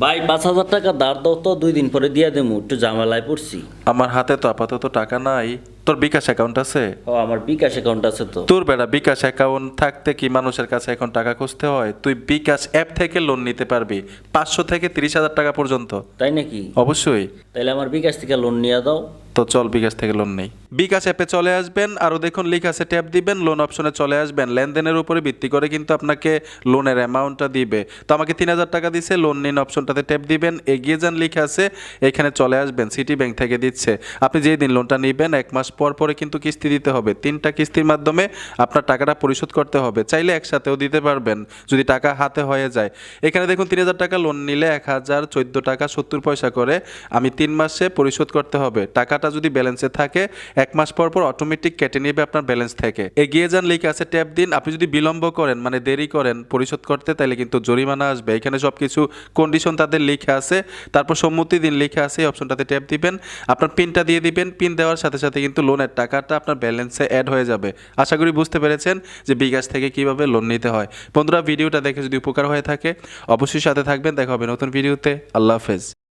ভাই পাঁচ হাজার টাকা দাঁড় দাও তো দুই দিন পরে দিয়ে দেবো একটু ঝামেলায় পড়ছি। আমার হাতে তো আপাতত টাকা নাই। তোর বিকাশ অ্যাকাউন্ট আছে? ও আমার বিকাশ অ্যাকাউন্ট আছে তো। তোর বেটা বিকাশ অ্যাকাউন্ট থাকতে কি মানুষের কাছে এখন টাকা খুঁজতে হয়? তুই বিকাশ অ্যাপ থেকে লোন নিতে পারবি পাঁচশো থেকে তিরিশ হাজার টাকা পর্যন্ত। তাই নাকি? অবশ্যই। তাহলে আমার বিকাশ থেকে লোন নিয়ে দাও। তো চল বিকাশ থেকে লোন নেই। বিকাশ অ্যাপে চলে আসবেন, আরও দেখুন লিখ আছে ট্যাপ দিবেন লোন অপশনে চলে আসবেন। লেনদেনের উপরে ভিত্তি করে কিন্তু আপনাকে লোনের অ্যামাউন্টটা দিবে। তো আমাকে তিন হাজার টাকা দিছে লোন নিন অপশনটাতে ট্যাপ দিবেন, এগিয়ে যান লিখে আছে, এখানে চলে আসবেন সিটি ব্যাংক থেকে দিচ্ছে। আপনি যেই দিন লোনটা নেবেন, এক মাস পর পরে কিন্তু কিস্তি দিতে হবে। তিনটা কিস্তির মাধ্যমে আপনার টাকাটা পরিশোধ করতে হবে। চাইলে একসাথেও দিতে পারবেন, যদি টাকা হাতে হয়ে যায়। এখানে দেখুন তিন হাজার টাকা লোন নিলে এক হাজার চোদ্দ টাকা সত্তর পয়সা করে আমি তিন মাসে পরিশোধ করতে হবে। টাকাটা যদি ব্যালেন্সে থাকে, এক মাস পর পর অটোমেটিক কেটে নেবে আপনার ব্যালেন্স থেকে। এগিয়ে যান লিখে আছে ট্যাপ দিন। আপনি যদি বিলম্ব করেন মানে দেরি করেন পরিশোধ করতে, তাহলে কিন্তু জরিমানা আসবে। এখানে সব কিছু কন্ডিশন তাদের লিখে আছে। তারপর সম্মতি দিন লিখে আছে, এই অপশনটাতে ট্যাপ দিবেন। আপনার পিনটা দিয়ে দিবেন। পিন দেওয়ার সাথে সাথে কিন্তু লোনের টাকাটা আপনার ব্যালেন্সে অ্যাড হয়ে যাবে। আশা করি বুঝতে পেরেছেন যে বিকাশ থেকে কীভাবে লোন নিতে হয়। বন্ধুরা, ভিডিওটা দেখে যদি উপকার হয়ে থাকে, অবশ্যই সাথে থাকবেন। দেখা হবে নতুন ভিডিওতে। আল্লাহ হাফেজ।